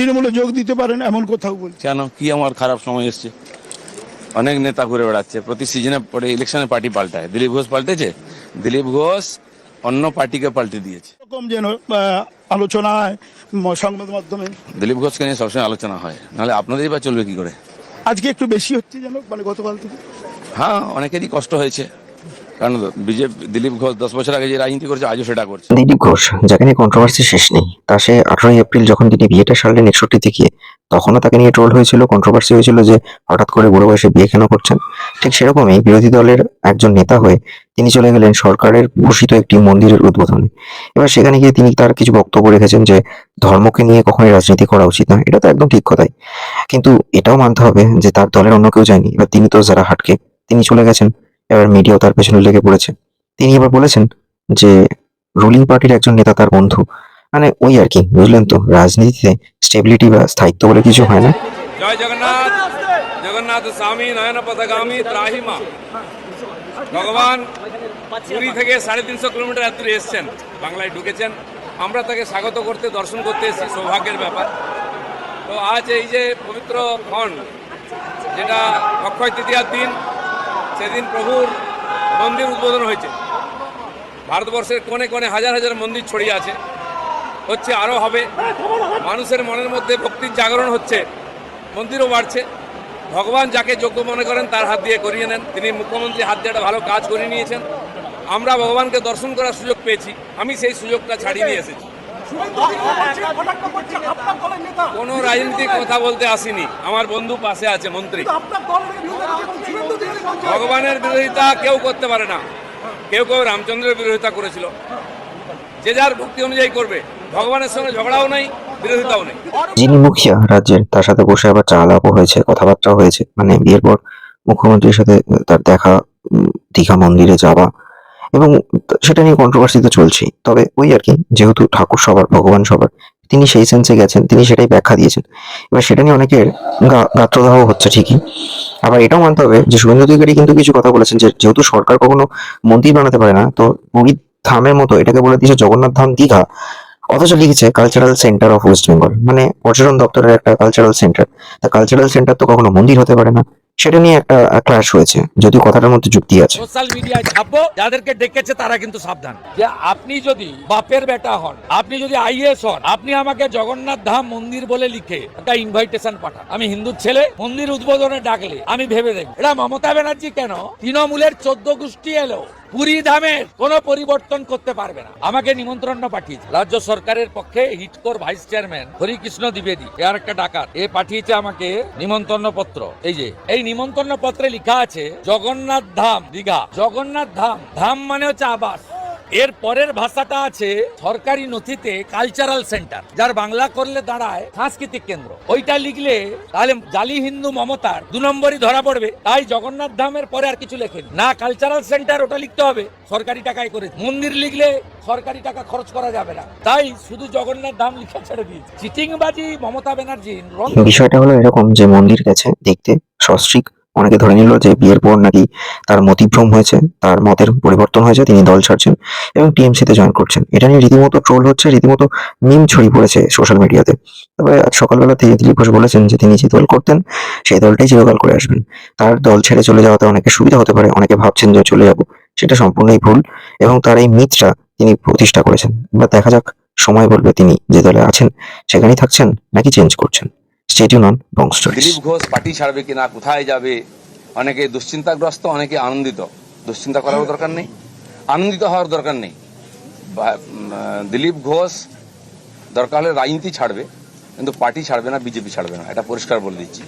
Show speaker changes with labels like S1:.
S1: তৃণমূলে যোগ দিতে পারেন এমন কোথাও বলছি
S2: কেন? কি আমার খারাপ সময় এসছে? অনেক নেতা ঘুরে বেড়াচ্ছে। প্রতি সিজনে পরে ইলেকশনে পার্টি পাল্টায়। দিলীপ ঘোষ পাল্টেছে? দিলীপ ঘোষ অন্য পার্টিকে পাল্টে দিয়েছে।
S1: এরকম যেন আলোচনা হয় সংবাদ মাধ্যমে।
S2: দিলীপ ঘোষকে নিয়ে সবসময় আলোচনা হয়। নাহলে আপনাদেরই বা চলবে কি করে?
S1: আজকে একটু বেশি হচ্ছে যেন মানে গতকাল থেকে।
S2: হ্যাঁ অনেকেরই কষ্ট হয়েছে। কারণ বিজেপি, দিলীপ ঘোষ দশ বছর আগে যে রাজনীতি করেছে, আজও সেটা করছে।
S3: দিলীপ ঘোষ, যাকে নিয়ে কন্ট্রোভার্সি শেষ নেই, তা সে আঠারোই এপ্রিল যখন তিনি বিয়েটা সারলেন একষট্টিতে গিয়ে, তখনও তাকে নিয়ে ট্রোল হয়েছিল কন্ট্রোভার্সি হয়েছিল যে হঠাৎ করে বুড়ো বয়সে বিয়ে কেন করছেন। ঠিক সেরকমই বিরোধী দলের একজন নেতা হয়ে তিনি চলে গেলেন সরকারের ঘোষিত একটি মন্দিরের উদ্বোধনে। এবার সেখানে গিয়ে তিনি তার কিছু বক্তব্য রেখেছেন যে ধর্মকে নিয়ে কখনোই রাজনীতি করা উচিত না এটা তো একদম ঠিক কথাই। কিন্তু এটাও মানতে হবে যে তার দলের অন্য কেউ যায়নি। এবার তিনি তো যারা হাটকে, তিনি চলে গেছেন। এবার মিডিয়াও তার পেছনে লেগে পড়েছে। তিনি এবার বলেছেন যে রুলিং পার্টির একজন নেতা তার বন্ধু। মানে ওই আর কি, বুঝলেন তো, রাজনীতিতে স্টেবিলিটি বা স্থায়িত্ব বলে কিছু হয় না।
S4: জয় জগন্নাথ জগন্নাথ স্বামী নয়ন পদগামী ত্রাহিমা। ভগবান পুরী থেকে সাড়ে তিনশো কিলোমিটার এত এসছেন, বাংলায় ঢুকেছেন। আমরা তাকে স্বাগত করতে, দর্শন করতে এসেছি, সৌভাগ্যের ব্যাপার। তো আজ এই যে পবিত্র ক্ষণ, যেটা অক্ষয় তৃতীয়ার দিন সেদিন প্রভুর মন্দির উদ্বোধন হয়েছে। ভারতবর্ষের কোণে কোণে হাজার হাজার মন্দির ছড়িয়ে আছে। হচ্ছে আরও হবে। মানুষের মনের মধ্যে ভক্তির জাগরণ হচ্ছে। মন্দিরও বাড়ছে। ভগবান যাকে যোগ্য মনে করেন তার হাত দিয়ে করিয়ে নেন। তিনি মুখ্যমন্ত্রী হাত দিয়ে একটা ভালো কাজ করিয়ে নিয়েছেন। আমরা ভগবানকে দর্শন করার সুযোগ পেয়েছি। আমি সেই সুযোগটা ছাড়িয়ে নিয়ে এসেছি। কোনো রাজনীতিক কথা বলতে আসিনি। আমার বন্ধু পাশে আছে মন্ত্রী। ভগবানের বিরোধিতা কেউ করতে পারে না। কেউ কেউ রামচন্দ্রের বিরোধিতা করেছিল। যে যার ভক্তি অনুযায়ী করবে। ভগবানের সঙ্গে ঝগড়াও নেই, বিরোধিতাও নেই।
S3: যিনি মুখিয়া রাজ্যের, তার সাথে বসে আবার চা আলাপও হয়েছে কথাবার্তা হয়েছে। মানে বিয়ের পর মুখ্যমন্ত্রীর সাথে তার দেখা দীঘা মন্দিরে যাওয়া এবং সেটা নিয়ে কন্ট্রোভার্সি তো চলছেই। তবে ওই আর কি, যেহেতু ঠাকুর সবার, ভগবান সবার তিনি সেই সেন্সে গেছেন, তিনি সেটাই ব্যাখ্যা দিয়েছেন। এবার সেটা নিয়ে অনেকের গাত্রদাহ হচ্ছে ঠিকই। আবার এটাও মানতে হবে যে শুভেন্দু অধিকারী কিন্তু কিছু কথা বলেছেন যে যেহেতু সরকার কখনো মন্দির বানাতে পারে না, তো পুরী ধামের মতো এটাকে বলে দিয়েছে জগন্নাথ ধাম দীঘা। অথচ লিখেছে cultural centre of West Bengal মানে পর্যটন দপ্তরের একটা কালচারাল সেন্টার তা কালচারাল সেন্টার তো কখনো মন্দির হতে পারে না। সেটা নিয়ে একটা ক্লাশ হয়েছে যদি কথাটার মধ্যে যুক্তি আছে।
S5: সোশ্যাল মিডিয়ায় ছাপবো, যাদেরকে ডেকেছে তারা কিন্তু সাবধান। যে আপনি যদি বাপের বেটা হন, আপনি যদি আইএস হন, আপনি আমাকে জগন্নাথ ধাম মন্দির বলে লিখে একটা ইনভাইটেশন পাঠান। আমি হিন্দুর ছেলে, মন্দির উদ্বোধনে ডাকলে, আমি ভেবে দেখব। এটা মমতা ব্যানার্জি কেন? তৃণমূলের চোদ্দ গোষ্ঠী এলো। পুরী ধামের কোনো পরিবর্তন করতে পারবে না। আমাকে নিমন্ত্রণ পাঠিয়েছে। রাজ্য সরকারের পক্ষে হিটকোর ভাইস চেয়ারম্যান হরিকৃষ্ণ দ্বিবেদী এর একটা ডাকাত, এ পাঠিয়েছে আমাকে নিমন্ত্রণ পত্র এই যে, এই নিমন্ত্রণ পত্রে লেখা আছে, জগন্নাথ ধাম, দীঘা। জগন্নাথ ধাম ধাম মানে হচ্ছে আবাস। এর পরের ভাষাটা আছে সরকারি নথিতে কালচারাল সেন্টার যার বাংলা করলে দাঁড়ায় সাংস্কৃতিক কেন্দ্র। ওইটা লিখলে তাহলে জালি হিন্দু মমতার দু নম্বরই ধরা পড়বে। তাই জগন্নাথ ধামের পরে আর কিছু লেখেন। না কালচারাল সেন্টার ওটা লিখতে হবে। সরকারি টাকায় করে। মন্দির লিখলে সরকারি টাকা খরচ করা যাবে না। তাই শুধু জগন্নাথ ধাম লিখে ছেড়ে দিয়েছে। চিটিংবাজি মমতা ব্যানার্জি
S3: বিষয়টা হলো এরকম যে মন্দির গেছে দেখতে সস্ত্রিক। অনেকে ধরে নিল যে বিয়ের পর নাকি তার মতিভ্রম হয়েছে, তার মতের পরিবর্তন হয়েছে, তিনি দল ছাড়ছেন এবং টিএমসি তে জয়েন করছেন। এটা নিয়ে রীতিমতো ট্রোল হচ্ছে, রীতিমতো মিম ছড়িয়ে পড়েছে সোশ্যাল মিডিয়াতে তবে আজ সকালবেলা থেকে দিলীপ ঘোষ বলেছেন যে তিনি যে দল করতেন, সেই দলটাই চিরকাল করে আসবেন। তার দল ছেড়ে চলে যাওয়াতে অনেকে সুবিধা হতে পারে, অনেকে ভাবছেন যে চলে যাব, সেটা সম্পূর্ণই ভুল এবং তার এই মিথটা তিনি প্রতিষ্ঠা করেছেন। বা দেখা যাক, সময় বলবে তিনি যে দলে আছেন, সেখানেই থাকছেন নাকি চেঞ্জ করছেন।
S2: দিলীপ ঘোষ পার্টি ছাড়বে কিনা, কোথায় যাবে? অনেকে দুশ্চিন্তাগ্রস্ত, অনেকে আনন্দিত। দুশ্চিন্তা করার দরকার নেই। আনন্দিত হওয়ার দরকার নেই। দিলীপ ঘোষ দরকার হলে রাজনীতি ছাড়বে, কিন্তু পার্টি ছাড়বে না, বিজেপি ছাড়বে না। এটা পরিষ্কার বলে দিচ্ছি।